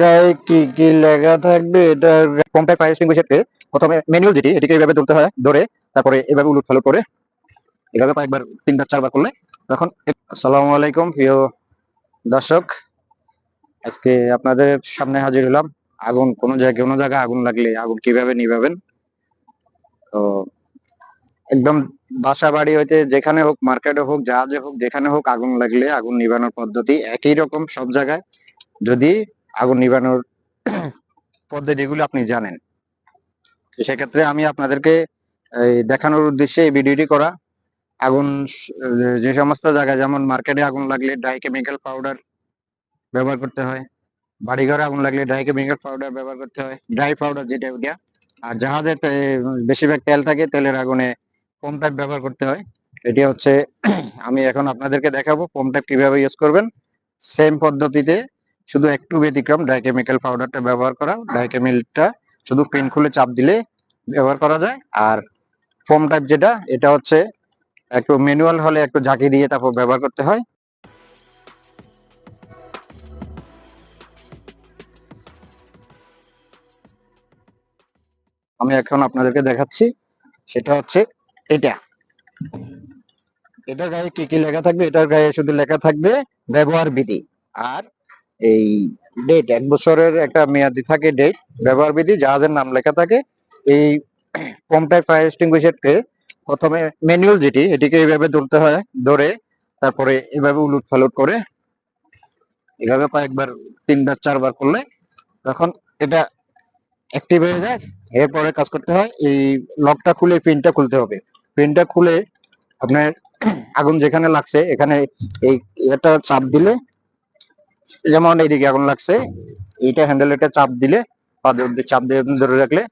গায়ে কি কি লেখা থাকবে? এটার কম্প্যাক্ট ফায়ার এক্সটিংগুইশারকে প্রথমে ম্যানুয়াল যেটি এটিকে এইভাবে ধরতে হয় ধরে তারপরে এভাবে উলট ফালট করে এভাবে কয়েকবার তিনবার চারবার করলে তখন আসসালামু আলাইকুম প্রিয় দর্শক। আজকে আপনাদের সামনে হাজির হলাম। আগুন কোন জায়গায় কোনো জায়গায় আগুন লাগলে আগুন কীভাবে নিভাবেন? তো একদম বাসা বাড়ি হইতে যেখানে হোক মার্কেটে হোক জাহাজে হোক যেখানে হোক আগুন লাগলে আগুন নিভানোর পদ্ধতি একই রকম সব জায়গায়। যদি আগুন নিভানোর পদ্ধতিগুলো আপনি জানেন। সেক্ষেত্রে আমি আপনাদেরকে দেখানোর উদ্দেশ্যে এই ভিডিওটি করা। আগুন যে সমস্ত জায়গায় যেমন মার্কেটে আগুন লাগলে ডাই কেমিক্যাল পাউডার ব্যবহার করতে হয়, বাড়িঘরে আগুন লাগলে ডাই কেমিক্যাল পাউডার ব্যবহার করতে হয় ড্রাই পাউডার যেটা ওটা আর জাহাজে বেশিরভাগ তেল থাকে, তেলের আগুনে ফোম টাইপ ব্যবহার করতে হয়। এটি হচ্ছে, আমি এখন আপনাদেরকে দেখাবো ফোম টাইপ কীভাবে ইউজ করবেন। সেম পদ্ধতিতে শুধু একটু ব্যতিক্রম ডাই কেমিক্যাল পাউডারটা ব্যবহার করা ডাই কেমিক্যালটা শুধু পেন খুলে চাপ দিলে ব্যবহার করা যায়। আর ফোম টাইপ যেটা, এটা হচ্ছে একটু ম্যানুয়াল হলে একটু ঝাঁকি দিয়ে তারপর ব্যবহার করতে হয়। আমি এখন আপনাদেরকে দেখাচ্ছি, সেটা হচ্ছে এটা। এটার গায়ে কি কি লেখা থাকবে? এটার গায়ে শুধু লেখা থাকবে ব্যবহার বিধি। আর এই ডেট এক বছরের একটা মেয়াদি থাকে ডেট ব্যবহার বিধি, জাহাজের নাম লেখা থাকে। এই কম টাইপ ফায়ার এক্সটিংগুইশারকে প্রথমে ম্যানুয়াল যেটি, এটিকে এইভাবে ধরতে হয়, ধরে তারপরে এভাবে উলুট ফালুট করে এভাবে কয়েকবার, তিনবার, চারবার করলে তখন এটা অ্যাক্টিভ হয়ে যায়। এরপরে কাজ করতে হয়, এই লকটা খুলে পিনটা খুলতে হবে। পিনটা খুলে আপনার আগুন যেখানে লাগছে, এখানে এই এটা চাপ দিলে যেমন এইদিকে আগুন লাগছে, এইটা হ্যান্ডেল এটা চাপ দিলে পা দিয়ে অব্দি চাপ দিয়ে ধরে রাখলে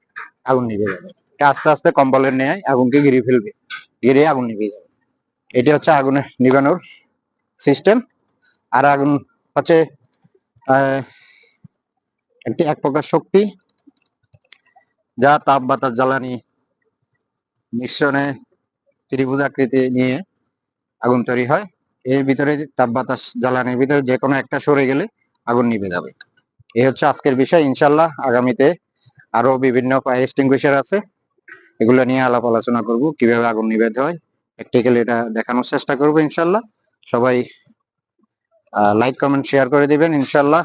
আগুন নিভে যাবে। আস্তে আস্তে কম্বলের নেয় আগুনকে ঘিরিয়ে ফেলবে, ঘিরে আগুন নিভে যাবে। এটা হচ্ছে আগুনের নিভানোর সিস্টেম আর আগুন হচ্ছে একটি এক প্রকার শক্তি যা তাপ, বাতাস, জ্বালানি মিশ্রণে ত্রিভুজ আকৃতি নিয়ে আগুন তৈরি হয়। এর ভিতরে তাপ বাতাস জ্বালানির ভিতরে যে কোনো একটা সরে গেলে আগুন নিভে যাবে। এই হচ্ছে আজকের বিষয় ইনশাল্লাহ আগামীতে আরও বিভিন্ন ফায়ার এক্সটিংগুইশার আছে। এগুলো নিয়ে আলাপ আলোচনা করব, কীভাবে আগুন নিভাতে হয়। প্র্যাকটিক্যালি এটা দেখানোর চেষ্টা করব ইনশাল্লাহ সবাই লাইক কমেন্ট শেয়ার করে দিবেন ইনশাল্লাহ